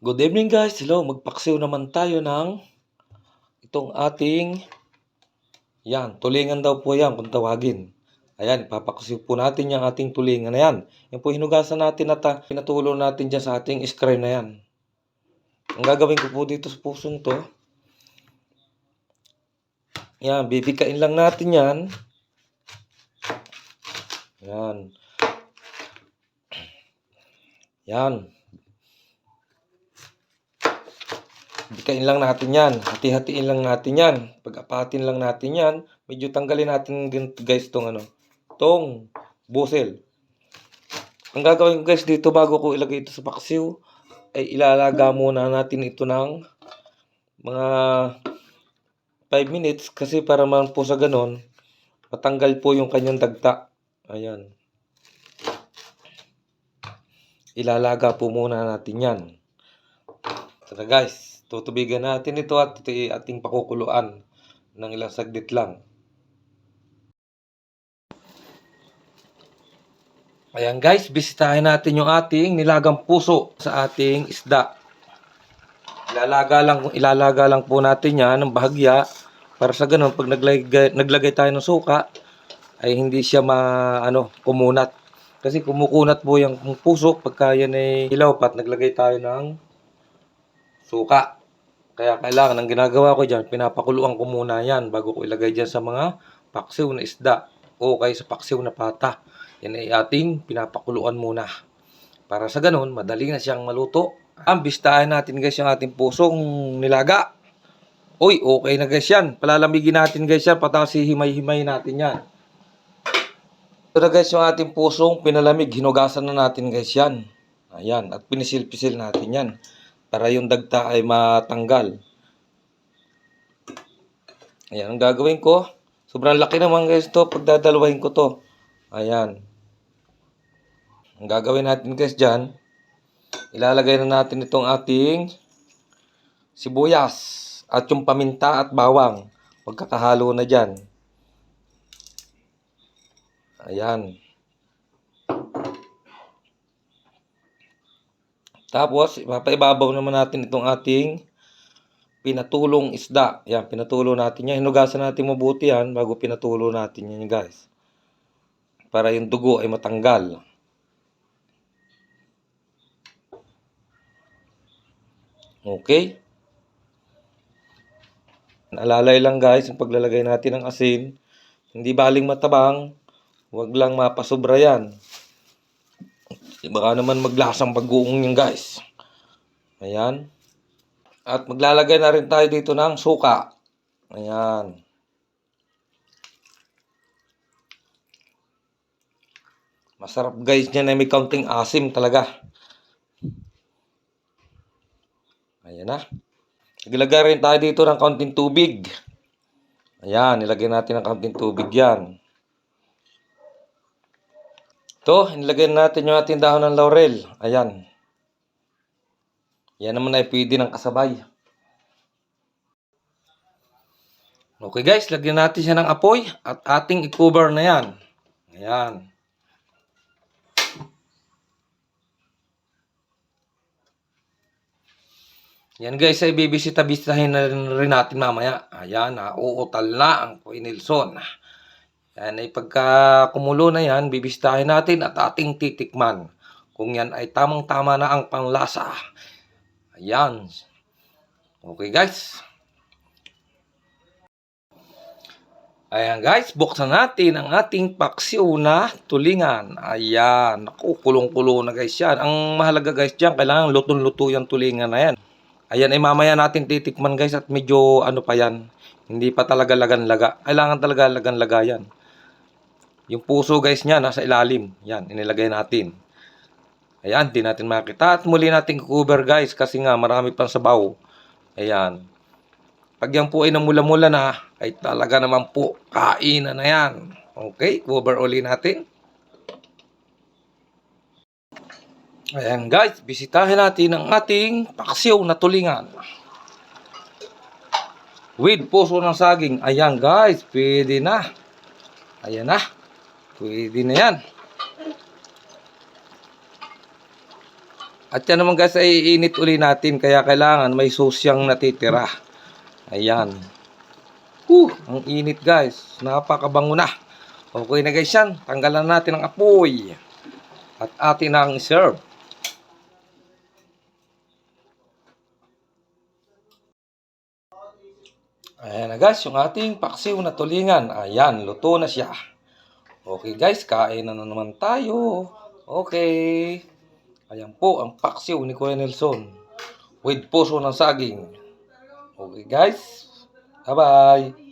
Good evening guys. Hello, magpaksiw naman tayo ng itong ating yan, tulingan daw po yan kung tawagin. Ayan, ipapaksiw po natin yung ating tulingan na yan. Yan po hinugasan natin at ah, pinatulo natin dyan sa ating screen na yan. Ang gagawin ko po dito sa pusong to, yan, bibigkain lang natin yan. Yan. Yan. Bikain lang natin yan. Hati-hatiin lang natin yan. Pag-apatin lang natin yan. Medyo tanggalin natin ganito guys tong ano. Tong busel. Ang gagawin ko guys dito bago ko ilagay ito sa paksiw ay ilalaga muna natin ito ng mga 5 minutes kasi para man po sa ganon matanggal po yung kanyang dagta. Ayan. Ilalaga po muna natin yan. Tara guys, tutubigan natin ito at ito ating pakukuluan ng ilang saglit lang. Ayan guys, bisitahin natin yung ating nilagang puso sa ating isda. Ilalaga lang, ilalaga lang po natin yan ng bahagya para sa ganun pag naglagay, naglagay tayo ng suka ay hindi siya ma ano kumunat. Kasi kumukunat po yung puso pagka yan ay ilaw pat naglagay tayo ng suka. Kaya kailangan ang ginagawa ko diyan, pinapakuluan ko muna yan bago ko ilagay diyan sa mga paksiw na isda o kaya sa paksiw na pata. Yan ay ating pinapakuluan muna. Para sa ganun, madali na siyang maluto. Ang bistahin natin guys yung ating pusong nilaga. Uy, okay na guys yan. Palalamigin natin guys yan. Patapos himay-himay natin yan. Ito na guys yung ating pusong pinalamig. Hinugasan na natin guys yan. Ayan. At pinisil-pisil natin yan. Para yung dagta ay matanggal. Ayan. Ang gagawin ko. Sobrang laki naman guys to. Pagdadalawahin ko to. Ayan. Ang gagawin natin guys dyan. Ilalagay na natin itong ating sibuyas. At yung paminta at bawang. Pagkakahalo na dyan. Ayan. Tapos, ipapaibabaw naman natin itong ating pinatulong isda. Yan, pinatulo natin yan. Hinugasan natin mabuti yan bago pinatulo natin yan guys. Para yung dugo ay matanggal. Okay. Alalay lang guys, yung paglalagay natin ng asin. Hindi baling matabang. Huwag lang mapasobra yan. Baka naman maglasang bagoong yan guys. Ayan. At maglalagay na rin tayo dito ng suka. Ayan. Masarap guys niya na may counting asim talaga. Ayan na. Naglagay rin tayo dito ng kaunting tubig. Ayan, nilagay natin ng kaunting tubig yan. Ito, nilagay natin yung ating dahon ng laurel. Ayan. Yan naman ay pwede ng kasabay. Okay guys, lagyan natin siya ng apoy at ating i-cover na yan. Ayan. Yan guys, ay bibisita-bisitahin na rin natin mamaya. Ayan, nauutal na ang Kuya Nelson. Yan ay pagka kumulo na yan, bibisitahin natin at ating titikman. Kung yan ay tamang-tama na ang panglasa. Ayan. Okay guys. Ayan guys, buksan natin ang ating paksiw na tulingan. Ayan, naku, kulong-kulo na guys yan. Ang mahalaga guys dyan, kailangan lutong-luto yung tulingan na yan. Ayan, ay mamaya natin titikman guys at medyo ano pa yan. Hindi pa talaga lagan-laga. Kailangan talaga lagan-laga yan. Yung puso guys niya nasa ilalim. Yan, inilagay natin. Ayan, di natin makita. At muli natin cover guys kasi nga marami pang sabaw. Ayan. Pag yan po ay namula-mula na, ay talaga naman po kainan na yan. Okay, cover uli natin. Ayan guys, bisitahin natin ang ating paksiw na tulingan. With puso ng saging. Ayan guys, pwede na. Ayan na. Pwede na yan. At yan naman guys ay iinit uli natin kaya kailangan may susyang natitira. Ayan. Whew, ang init guys. Napakabango na. Okay na guys yan. Tanggalan natin ang apoy. At atin ang serve. Ayan na guys, yung ating paksiw na tulingan. Ayan, luto na siya. Okay guys, kain na, na naman tayo. Okay. Ayan po ang paksiw ni Kuya Nelson. With puso ng saging. Okay guys. Bye-bye.